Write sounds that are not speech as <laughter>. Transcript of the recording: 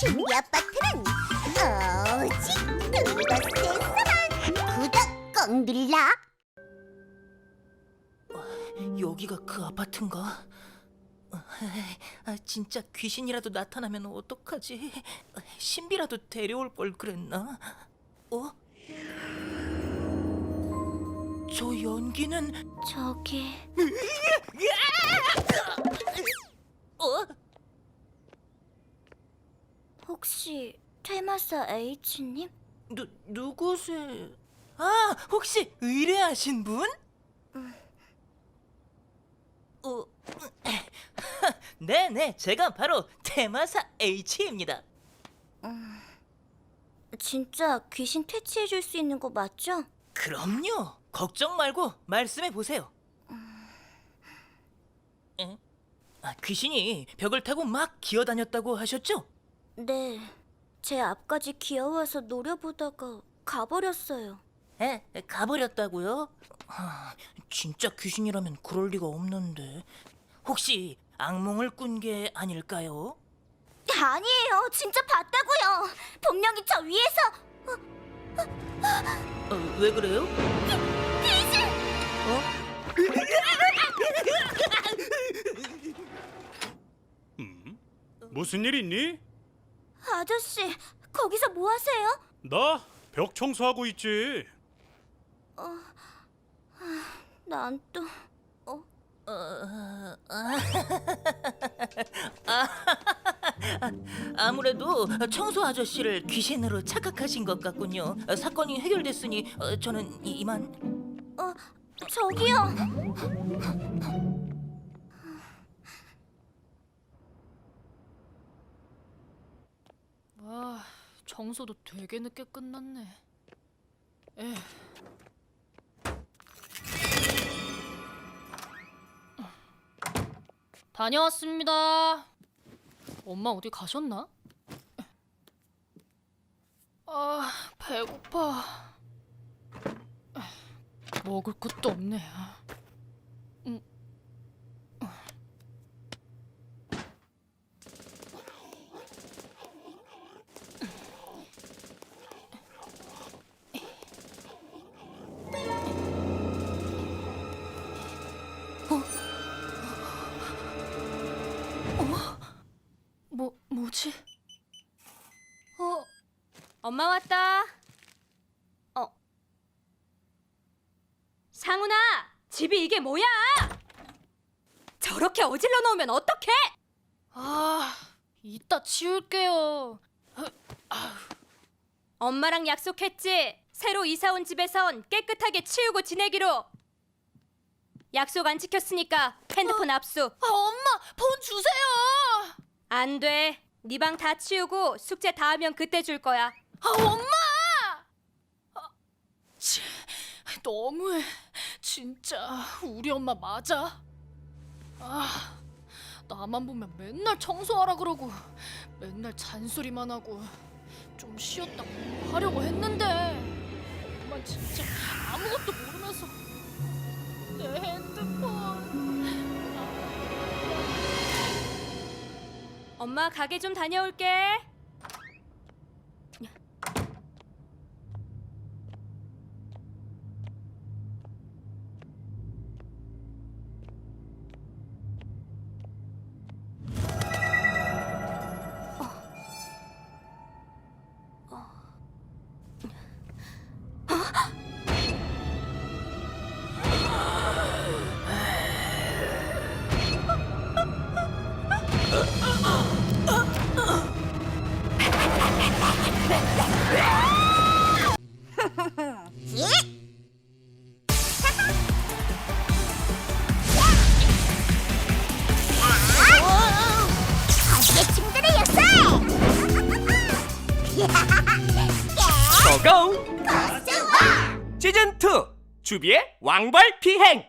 신비 아파트는 오직 그곳에서만 구독 꼭 눌러 여기가 그 아파트인가? 아, 진짜 귀신이라도 나타나면 어떡하지? 신비라도 데려올 걸 그랬나? 어? 저 연기는 저기 <laughs> 어? 혹시 퇴마사 H님? 누 누구세요? 아 혹시 의뢰하신 분? 어, 네네 <laughs> 제가 바로 테마사 H입니다. 진짜 귀신 퇴치해줄 수 있는 거 맞죠? 그럼요. 걱정 말고 말씀해 보세요. 에? 아, 귀신이 벽을 타고 막 기어다녔다고 하셨죠? 네, 제 앞까지 기어와서 노려보다가 가버렸어요. 에? 가버렸다고요? 아, 진짜 귀신이라면 그럴 리가 없는데 혹시 악몽을 꾼 게 아닐까요? 아니에요, 진짜 봤다고요. 분명히 저 위에서 어, 왜 그래요? 귀신! 어? 무슨 일 있니? 아저씨, 거기서 뭐 하세요? 나 벽 청소하고 있지. 난 또... 어? <laughs> 아무래도 청소 아저씨를 귀신으로 착각하신 것 같군요. 사건이 해결됐으니 어, 저는 이- 이만. 어, 저기요. 아, 청소도 되게 늦게 끝났네. 에. 다녀왔습니다. 엄마 어디 가셨나? 아, 배고파. 먹을 것도 없네. 뭐 뭐지? 어, 엄마 왔다. 어. 상훈아, 집이 이게 뭐야? 저렇게 어질러 놓으면 어떡해? 아, 이따 치울게요. 엄마랑 약속했지. 새로 이사 온 집에선 깨끗하게 치우고 지내기로. 약속 안 지켰으니까 핸드폰 압수. 아, 엄마, 폰 주세요. 안 돼. 네 방 다 치우고 숙제 다 하면 그때 줄 거야. 아, 엄마! 아, 치, 너무해. 진짜 우리 엄마 맞아? 아, 나만 보면 맨날 청소하라 그러고 맨날 잔소리만 하고 좀 쉬었다 공부하려고 했는데 엄마 진짜 아무것도 모르면서 엄마 가게 좀 다녀올게. 고고! 시즌 2 주비의 왕벌 비행